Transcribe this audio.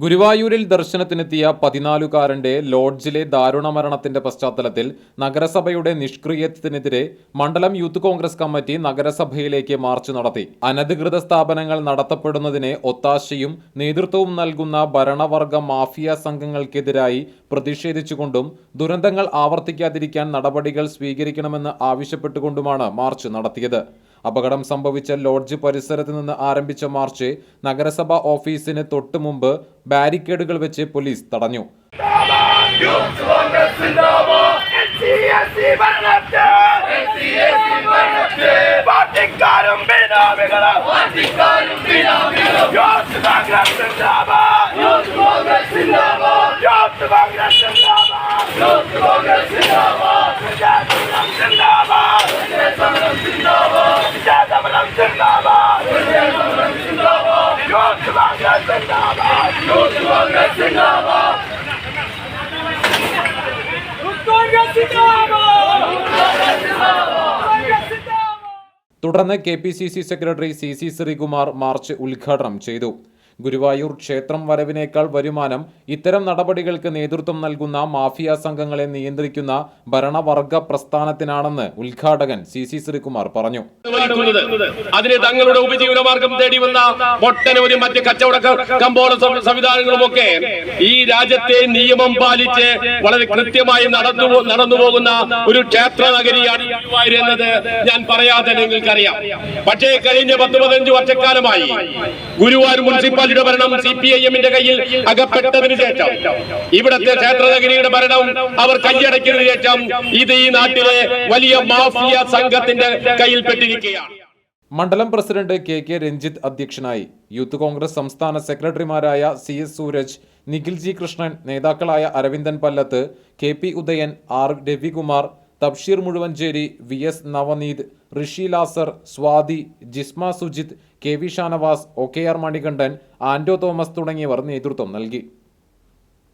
ഗുരുവായൂരിൽ ദർശനത്തിനെത്തിയ പതിനാലുകാരന്റെ ലോഡ്ജിലെ ദാരുണമരണത്തിന്റെ പശ്ചാത്തലത്തിൽ നഗരസഭയുടെ നിഷ്ക്രിയത്വത്തിനെതിരെ മണ്ഡലം യൂത്ത് കോൺഗ്രസ് കമ്മിറ്റി നഗരസഭയിലേക്ക് മാർച്ച് നടത്തി. അനധികൃത സ്ഥാപനങ്ങൾ നടത്തപ്പെടുന്നതിനെ ഒത്താശയും നേതൃത്വവും നൽകുന്ന ഭരണവർഗ മാഫിയ സംഘങ്ങൾക്കെതിരായി പ്രതിഷേധിച്ചുകൊണ്ടും ദുരന്തങ്ങൾ ആവർത്തിക്കാതിരിക്കാൻ നടപടികൾ സ്വീകരിക്കണമെന്ന് ആവശ്യപ്പെട്ടുകൊണ്ടുമാണ് മാർച്ച് നടത്തിയത്. അപകടം സംഭവിച്ച ലോഡ്ജ് പരിസരത്ത് നിന്ന് ആരംഭിച്ച മാർച്ച് നഗരസഭ ഓഫീസിന് തൊട്ടുമുമ്പ് ബാരിക്കേഡുകൾ വെച്ച് പോലീസ് തടഞ്ഞു. പാർട്ടിക്കാരും തുടർന്ന് K P C C secretary C C Sreekumar march ഉദ്ഘാടനം ചെയ്തു ഗുരുവായൂർ ക്ഷേത്രം വരവിനേക്കാൾ വരുമാനം ഇത്തരം നടപടികൾക്ക് നേതൃത്വം നൽകുന്ന മാഫിയ സംഘങ്ങളെ നിയന്ത്രിക്കുന്ന ഭരണവർഗ പ്രസ്ഥാനത്തിനാണെന്ന് ഉദ്ഘാടകൻ സി സി ശ്രീകുമാർ പറഞ്ഞു. അതിന് തങ്ങളുടെ ഉപജീവനമാർഗം തേടി വന്ന ഒട്ടനവധി മറ്റ് കച്ചവട കമ്പോള സംവിധാനങ്ങളുമൊക്കെ ഈ രാജ്യത്തെ നിയമം പാലിച്ച് വളരെ കൃത്യമായി നടന്നു നടന്നു പോകുന്ന ഒരു ക്ഷേത്ര നഗരിയാണ് ഗുരുവായൂർ എന്നത് ഞാൻ പറയാതെ നിങ്ങൾക്കറിയാം. പക്ഷേ കഴിഞ്ഞ പത്ത് പതിനഞ്ച് വർഷക്കാലമായി ഗുരുവായൂർ മുനിസിപ്പാലിറ്റിയുടെ ഭരണം സി പി ഐ എമ്മിന്റെ കയ്യിൽ അകപ്പെട്ടതിന് ശേഷം ഇവിടത്തെ ക്ഷേത്രനഗരിയുടെ ഭരണം അവർ കൈയടക്കിയതിനു ശേഷം ഇത് ഈ നാട്ടിലെ വലിയ മാഫിയ സംഘത്തിന്റെ കയ്യിൽപ്പെട്ടിരിക്കുകയാണ്. മണ്ഡലം പ്രസിഡന്റ് കെ കെ രഞ്ജിത്ത് അധ്യക്ഷനായി യൂത്ത് കോൺഗ്രസ് സംസ്ഥാന സെക്രട്ടറിമാരായ C S Sooraj Nikhil G Krishnan നേതാക്കളായ Aravindan Pallath K P Udayan R Ravikumar Thabsheer Muzhuvancheri V S Navaneeth Rishi Lazar Swathi Jisma Sujith K V Shanavas O K R Manikandan Ando Thomas തുടങ്ങിയവർ നേതൃത്വം നൽകി.